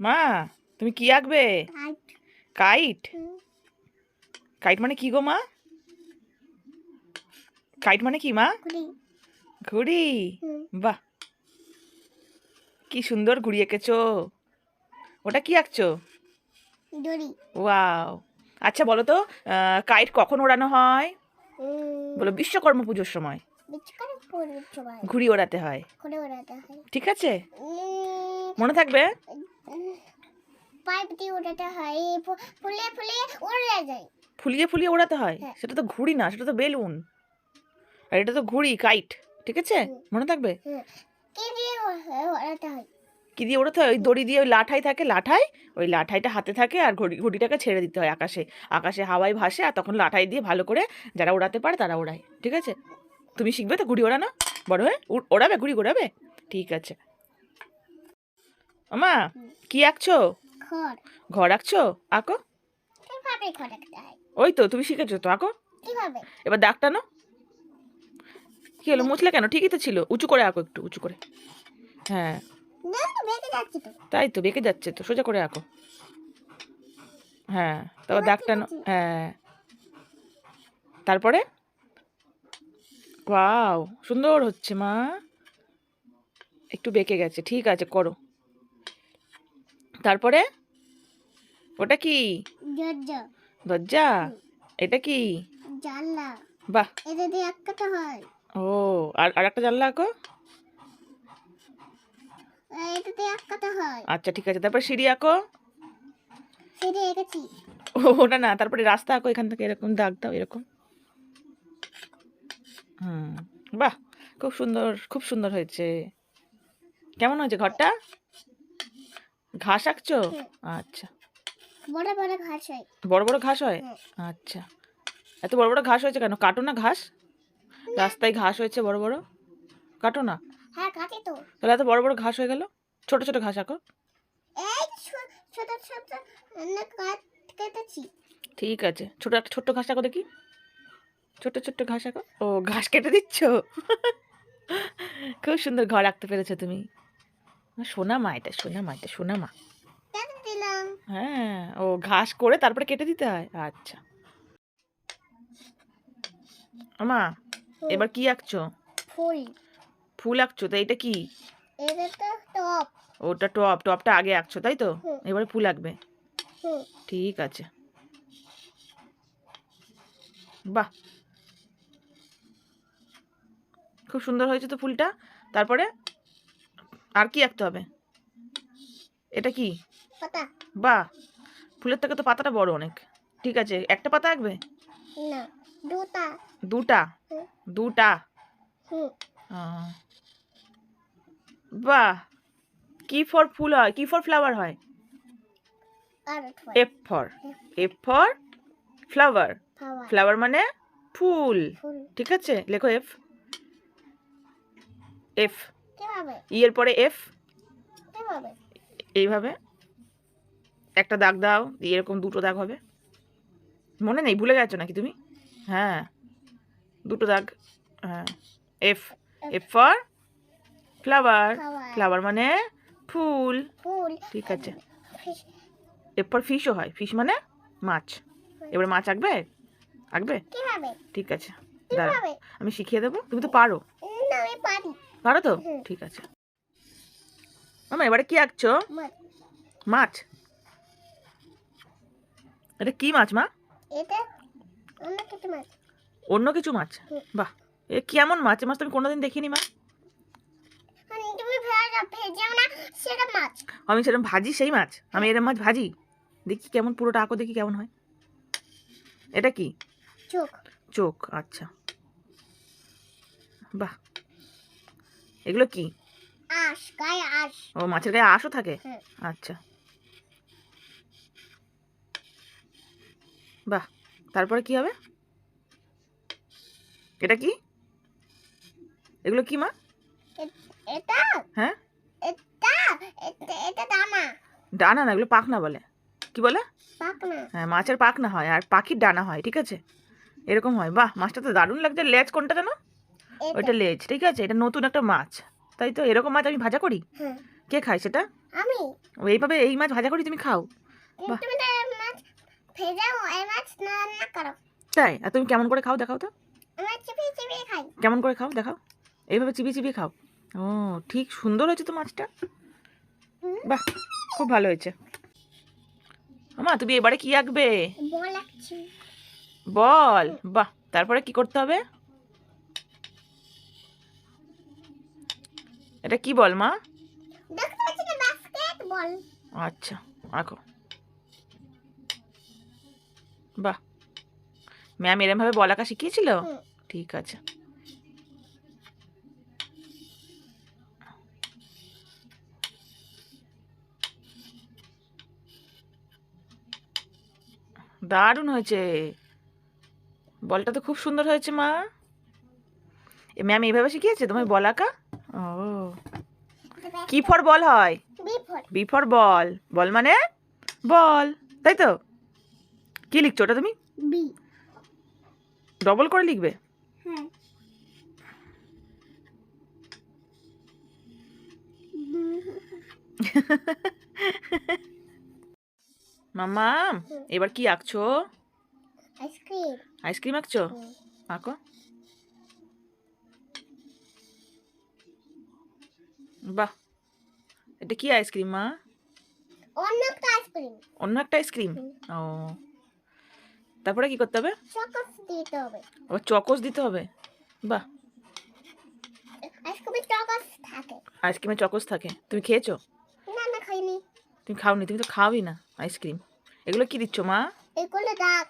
মা তুমি কি আঁকবে? কাইট কাইট মানে কি গো মা? কাইট মানে কি মা? ঘুড়ি। বাহ। কি সুন্দর ঘুড়ি এঁকেছো। ওটা কি আঁকছো? ওয়াও। আচ্ছা বলো তো কাইট কখন ওড়ানো হয়? বলো বিশ্বকর্মা পুজোর সময়। ঘুড়ি ওড়াতে হয়। ঠিক আছে? মনে থাকবে? পাইপ দিয়ে ওড়াতে হয় উড়ে যায়। ফুলিয়ে ফুলিয়ে ওড়াতে হয়? হ্যাঁ। সেটা তো ঘুড়ি না সেটা তো বেলুন। আর এটা তো ঘুড়ি কাইট ঠিক আছে? মনে থাকবে। কি দিয়ে ওড়াতে হয়? কি দিয়ে ওড়াতে হয়? ওই দড়ি দিয়ে ওই লাঠাই থাকে লাঠাই? ওই লাঠাইটা হাতে থাকে আর ঘড়ি ঘুড়িটাকে ছেড়ে দিতে হয় আকাশে। আকাশে হাওয়ায় ভাসে আর তখন লাঠাই দিয়ে ভালো করে যারা ওড়াতে পারে তারা ওড়ায় ঠিক আছে? তুমি শিখবে তো ঘুড়ি ওড়ানো? বড় হয়ে? উড়- ওড়াবে? ঘুড়ি ওড়াবে ঠিক আছে। আমা কি আঁকছো? খড় ঘর আঁকছো? আঁকো। কীভাবে খড়াতে হয়? ওই তো তুমি শিখেছো তো আঁকো। কীভাবে? এবার দাগ টানো। কি হলো মুছলে কেন? ঠিকই তো ছিল। উঁচু করে আঁকো একটু উঁচু করে। হ্যাঁ। না তো বেঁকে যাচ্ছে তো। তাই তো বেঁকে যাচ্ছে তো সোজা করে আঁকো। হ্যাঁ তারপর দাগ টানো। হ্যাঁ। তারপরে? ওয়াও সুন্দর হচ্ছে মা। একটু বেঁকে গেছে ঠিক আছে করো। তারপরে? ওটা কি? দরজা। এটা কি? জানলা। বাহ। এটা দিয়ে আটকাতে হয়। ও আর একটা জানলা আঁকো। এটা দিয়ে আটকাতে হয়। আচ্ছা ঠিক আছে। তারপরে সিঁড়ি আঁকো। সেটা এঁকেছি। ওটা না তারপরে রাস্তা আঁকো এখান থেকে এরকম দাগ দাও এরকম। হুম বাহ খুব সুন্দর খুব সুন্দর হয়েছে। কেমন হয়েছে ঘরটা? ঘাস আঁকছো? আচ্ছা। বড় বড় ঘাস হয়। বড় বড় ঘাস হয়? আচ্ছা। এত বড় বড় ঘাস হয়েছে কেন? কাটো না ঘাস? রাস্তায় ঘাস হয়েছে বড় বড়? কাটো না? হ্যাঁ কাটি তো। তাহলে এত বড় বড় ঘাস হয়ে গেল? ছোট ছোট ঘাস আঁকো। এই ছোট ছোট না কাট কেটেছি। ঠিক আছে। ছোট একটা ছোট্ট ঘাস আঁকো দেখি। ছোট্ট ছোট্ট ঘাস আঁকো। ও ঘাস কেটে দিচ্ছ? খুব সুন্দর ঘর আঁকতে পেরেছ তুমি। সোনা মা এটা সোনা মা এটা সোনা মা। হ্যাঁ ও ঘাস করে তারপরে কেটে দিতে হয়? আচ্ছা। মা এবার কি আঁকছো? ফুল। ফুল আঁকছো তো এটা কি? টপ। ওটা টপ টপটা আগে আঁকছো তাই তো? এবারে ফুল আঁকবে। ঠিক আছে। বাহ। খুব সুন্দর হয়েছে তো ফুলটা। তারপরে? আর কি আঁকতে হবে? এটা কি? বাহ! ফুলের থেকে তো পাতাটা বড় অনেক। ঠিক আছে একটা পাতা আঁকবে? দুটা। দুটা। দুটা। বাহ! কি ফর ফুল হয়? কি ফর ফ্লাওয়ার হয়? F for. F for flower. Flower. মানে ফুল। ঠিক আছে লেখো এফ। এফ। কীভাবে? ইয়ের পরে এফ এইভাবে? একটা দাগ দাও এরকম দুটো দাগ হবে। মনে নেই ভুলে গেছো নাকি তুমি? হ্যাঁ দুটো দাগ হ্যাঁ। F F for flower flower মানে ফুল। ফুল। ঠিক আছে। এফ ফর ফিশও হয়। ফিশ মানে মাছ। এবারে মাছ আঁকবে? আঁকবে? কীভাবে? ঠিক আছে। দাঁড়া আমি শিখিয়ে দেবো। তুমি তো পারো। না আমি পারি তো? ঠিক আছে। মামা এবারে কি আঁকছো? মাছ। এটা কি মাছ মা? অন্য কিছু মাছ। বাহ। এ কেমন মাছ? মাছ তো আমি কোনোদিন দেখিনি মা। মানে তুমি আমি সেরকম ভাজি সেই মাছ। আমি এরম মাছ ভাজি? দেখি কেমন পুরোটা আঁকো দেখি কেমন হয়। এটা কি? চোখ। চোখ আচ্ছা। বাহ। এগুলো কি? আশ গায়ে আশ। ও মাছের গায়ে আঁশও থাকে? আচ্ছা। বাহ তারপরে কি হবে? এটা কি? এগুলো কি মা? এটা? হ্যাঁ? এটা এটা এটা দানা। ডানা না এগুলো পাখনা বলে। কি বলে? হ্যাঁ মাছের পাখনা হয় আর পাখির ডানা হয় ঠিক আছে? এরকম হয়। বাহ মাছটা তো দারুণ লাগছে। লেজ কোনটা জানো ওইটা লেজ ঠিক আছে? এটা নতুন একটা মাছ। তাই তো? এরকম মাছ আমি ভাজা করি? হ্যাঁ। কে খায় সেটা? আমি। ও এইভাবে এই মাছ ভাজা করি তুমি খাও। তাই? আর তুমি কেমন করে খাও দেখাও তো। কেমন করে খাও দেখাও। এইভাবে চিবিয়ে চিবিয়ে খাও। ও ঠিক সুন্দর হয়েছে তো মাছটা। বাহ খুব ভালো হয়েছে। আমা তুমি এবারে কি আঁকবে? বল বল। বাহ তারপরে কি করতে হবে? এটা কি বল মা? আচ্ছা আঁকো। বাহ। ম্যাম এরমভাবে বল আঁকা শিখিয়েছিল? ঠিক আছে। দারুণ হয়েছে। বলটা তো খুব সুন্দর হয়েছে মা। ম্যাম এইভাবে শিখিয়েছে তোমায় বল আঁকা? কি ফর বল হয়? B for ball. বল মানে? বল। তাই তো? কি লিখছো ওটা তুমি? বি। ডবল করে লিখবে? হ্যাঁ। মাম্মা এবার কি আঁকছো? আইসক্রিম। আইসক্রিম আঁকছো? আঁকো। বাহ। এটা কি আইসক্রিম মা? অন্য একটা আইসক্রিম অন্য একটা আইসক্রিম ও। তারপরে কি করতে হবে? চকস দিতে হবে। ও চকোস দিতে হবে? বাহ। আইসক্রিমে চকস থাকে। আইসক্রিমে চকোস থাকে। তুমি খেয়েছো? না না খাইনি। তুমি খাওনি তুমি তো খাওই না আইসক্রিম এগুলো কি দিচ্ছ মা? এগুলো দাগ।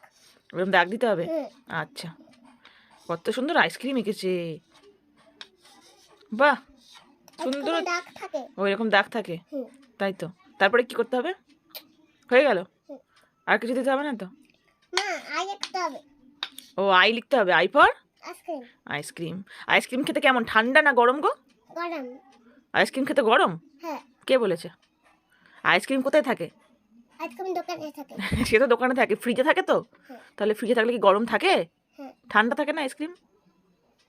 এরকম দাগ দিতে হবে? আচ্ছা। কত সুন্দর আইসক্রিম এঁকেছে। বাহ। সুন্দর দাগ থাকে। ও এরকম দাগ থাকে? তাই তো। তারপরে কি করতে হবে? হয়ে গেল? আর কিছু দিতে হবে না তো? না আই একটা হবে। ও আই লিখতে হবে। I for? Ice cream. Ice cream. Ice cream খেতে কেমন? ঠান্ডা না গরম গো? গরম। আইসক্রিম খেতে গরম? হ্যাঁ। কে বলেছে? আইসক্রিম কোথায় থাকে? আইসক্রিম দোকানে থাকে। সে তো দোকানে থাকে। ফ্রিজে থাকে তো? হ্যাঁ। তাহলে ফ্রিজে থাকলে কি গরম থাকে? হ্যাঁ। ঠান্ডা থাকে না আইসক্রিম?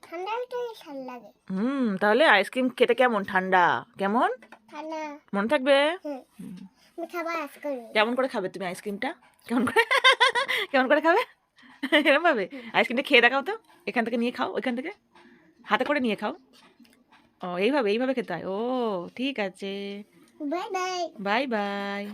ঠান্ডা ভিতরে ভালো লাগে। হুম তাহলে আইসক্রিম খেতে কেমন? ঠান্ডা? কেমন? ঠান্ডা। মনে থাকবে? আমি খাবার আইসক্রিম কেমন করে খাবে তুমি আইসক্রিমটা? কেমন করে? কেমন করে খাবে? এরকম ভাবে? আইসক্রিমটা খেয়ে দেখাও তো। এখান থেকে নিয়ে খাও ওইখান থেকে। হাতে করে নিয়ে খাও। ও এইভাবে এইভাবে খেতে হয়। ও ঠিক আছে। Bye bye. Bye bye.